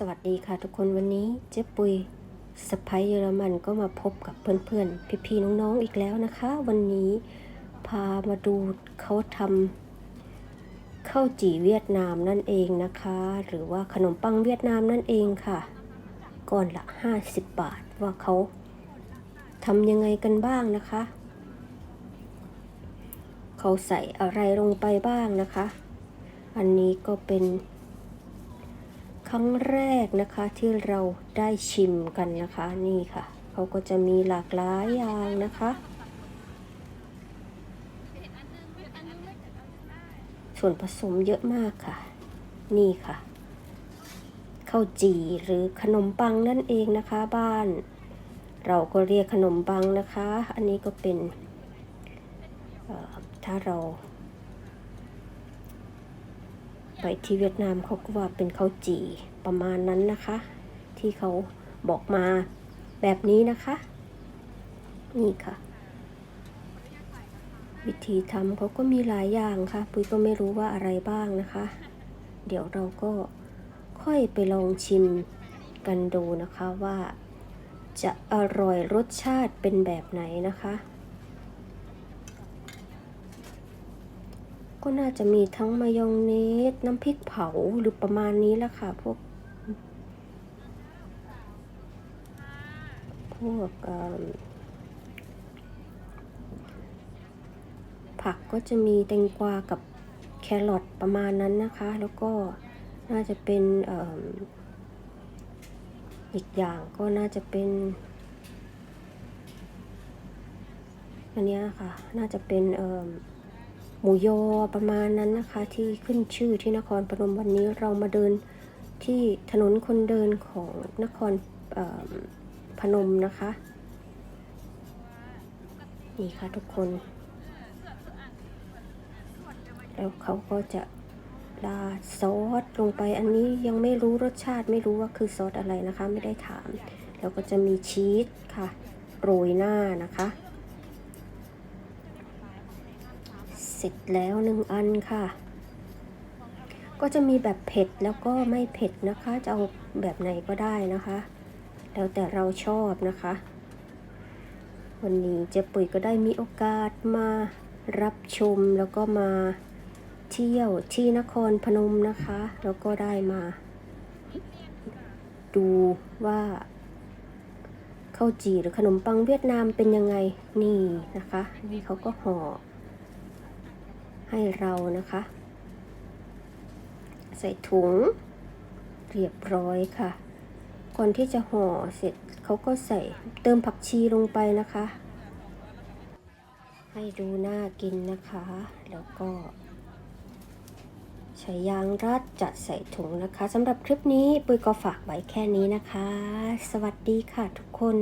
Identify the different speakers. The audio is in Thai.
Speaker 1: สวัสดีค่ะทุกคนวันนี้เจ๊ปุยสไปเยอรมันก็มาพบกับเพื่อนๆ พี่ๆน้องๆอีกแล้วนะคะ วันนี้พามาดูเขาทำข้าวจี่เวียดนามนั่นเองนะคะ หรือว่าขนมปังเวียดนามนั่นเองค่ะก้อนละ 50 บาทว่าเขาทำยังไงกันบ้างนะคะ เขาใส่อะไรลงไปบ้างนะคะ อันนี้ก็เป็น ครั้งแรกนะคะที่เราได้ชิมกันนะคะนี่ค่ะเขาก็จะมีหลากหลายอย่างนะคะ ส่วนผสมเยอะมากค่ะ นี่ค่ะข้าวจี่หรือขนมปังนั่นเองนะคะบ้าน เราก็เรียกขนมปังนะคะ อันนี้ก็เป็นถ้าเรา ไปที่เวียดนามเขาก็ว่าเป็นข้าวจี่ประมาณนั้นนะคะ ที่เขาบอกมาแบบนี้นะคะ นี่ค่ะ วิธีทำเขาก็มีหลายอย่างค่ะ ปุ้ยก็ไม่รู้ว่าอะไรบ้างนะคะ เดี๋ยวเราก็ค่อยไปลองชิมกันดูนะคะว่าจะอร่อยรสชาติเป็นแบบไหนนะคะ ก็น่าจะมีทั้งมายองเนส น้ำพริกเผาหรือประมาณนี้แหละค่ะพวก พวกผักก็จะมีแตงกวากับแครอทประมาณนั้นนะคะ แล้วก็น่าจะเป็นอีกอย่างก็น่าจะเป็นอันนี้ค่ะ น่าจะเป็นเอิ่ม หมูยอประมาณนั้นนะคะ ที่ขึ้นชื่อที่นครพนมวันนี้เรามาเดินที่ถนนคนเดินของนครพนมนะคะ นี่ค่ะทุกคนแล้วเขาก็จะราดซอสลงไปอันนี้ยังไม่รู้รสชาติไม่รู้ว่าคือซอสอะไรนะคะ ไม่ได้ถาม แล้วก็จะมีชีสค่ะโรยหน้านะคะ เสร็จแล้วหนึ่งอันค่ะ ก็จะมีแบบเผ็ดแล้วก็ไม่เผ็ดนะคะ จะเอาแบบไหนก็ได้นะคะ แล้วแต่เราชอบนะคะ วันนี้เจ๊ปุ๋ยก็ได้มีโอกาสมารับชมแล้วก็มาเที่ยวที่นครพนมนะคะ แล้วก็ได้มา ดูว่าข้าวจี่หรือขนมปังเวียดนามเป็นยังไงนี่นะคะ นี่เขาก็ห่อ ให้เรานะคะ ใส่ถุงเรียบร้อยค่ะ ก่อนที่จะห่อเสร็จเขาก็ใส่เติมผักชีลงไปนะคะ ให้ดูน่ากินนะคะ แล้วก็ใช้ยางรัดจัดใส่ถุงนะคะสำหรับคลิปนี้ปุยก็ฝากไว้แค่นี้นะคะ สวัสดีค่ะทุกคน